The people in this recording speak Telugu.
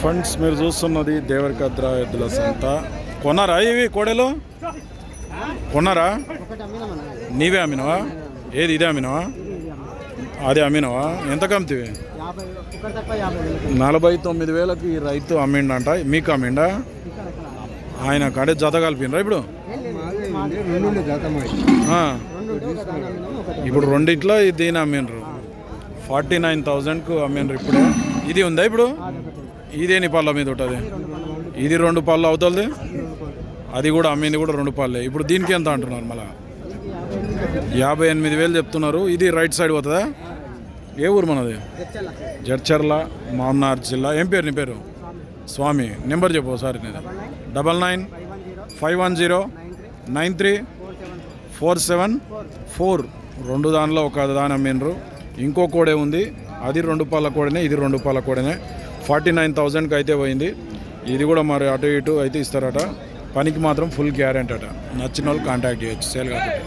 ఫ్రెండ్స్ మీరు చూస్తున్నది దేవరకద్ర ఎద్దుల సంత. కొన్నారా ఇవి కోడెలు? కొన్నారా? నీవే అమ్మినవా? ఏది ఇదే అమ్మినవా? అదే అమ్మినవా? ఎంత కమ్మితివి? నలభై తొమ్మిది వేలకి రైతు అమ్మిండంట. మీకు అమ్మిండా? ఆయన కాడే జత కలిపినరా ఇప్పుడు? ఇప్పుడు రెండిట్లో దీని అమ్మిండ్రు. ఫార్టీ నైన్ థౌజండ్కు అమ్మిండ్రు ఇప్పుడు. ఇది ఉందా ఇప్పుడు? ఇదేని పళ్ళ మీద ఉంటుంది. ఇది రెండు పళ్ళు అవుతుంది అది కూడా అమ్మింది కూడా రెండు పళ్ళే. ఇప్పుడు దీనికి ఎంత అంటున్నారు మళ్ళా? యాభై ఎనిమిది వేలు చెప్తున్నారు. ఇది రైట్ సైడ్ పోతుందా? ఏ ఊరు మనది? జడ్చర్ల మామనార్ జిల్లా. ఏం పేరు నీ పేరు? స్వామి. నెంబర్ చెప్పు ఒకసారి నేను double nine five one zero nine three four seven four. Four రెండు దానిలో ఒక దాని అమ్మిండ్రు. ఇంకో కోడే ఉంది. అది రెండు పాల కోడనే ఇది రెండు పాల కోడనే. ఫార్టీ నైన్ థౌజండ్కి అయితే పోయింది. ఇది కూడా మరి అటు ఇటు అయితే ఇస్తారట. పనికి మాత్రం ఫుల్ గ్యారెంటీ అట. నచ్చిన వాళ్ళు కాంటాక్ట్ చేయొచ్చు. సేల్ కాబట్టి